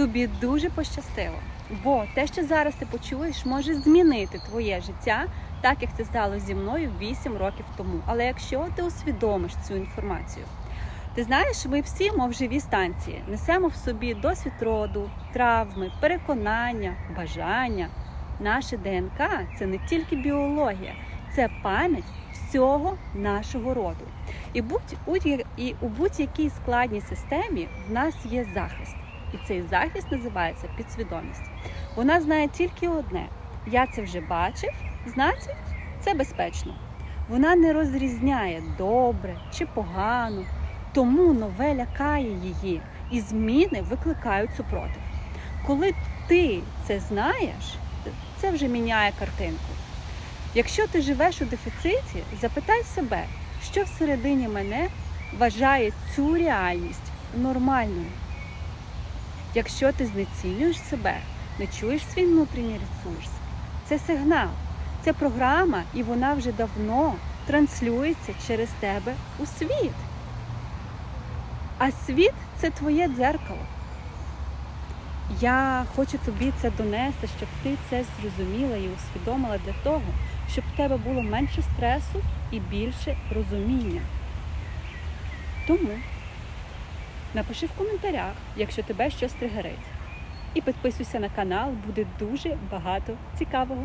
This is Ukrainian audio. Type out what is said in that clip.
тобі дуже пощастило. Бо те, що зараз ти почуєш, може змінити твоє життя, так як це сталося зі мною 8 років тому. Але якщо ти усвідомиш цю інформацію, ти знаєш, ми всі, мов живі станції, несемо в собі досвід роду, травми, переконання, бажання. Наше ДНК це не тільки біологія, це пам'ять всього нашого роду. І, будь, і у будь-якій складній системі в нас є захист. І цей захист називається підсвідомість. Вона знає тільки одне: я це вже бачив, значить, це безпечно. Вона не розрізняє добре чи погано, тому нове лякає її, і зміни викликають супротив. Коли ти це знаєш, це вже міняє картинку. Якщо ти живеш у дефіциті, запитай себе, що всередині мене вважає цю реальність нормальною. Якщо ти знецінюєш себе, не чуєш свій внутрішній ресурс, це сигнал, це програма, і вона вже давно транслюється через тебе у світ. А світ це твоє дзеркало. Я хочу тобі це донести, щоб ти це зрозуміла і усвідомила для того, щоб в тебе було менше стресу і більше розуміння. Тому напиши в коментарях, якщо тебе щось тригерить. І підписуйся на канал, буде дуже багато цікавого.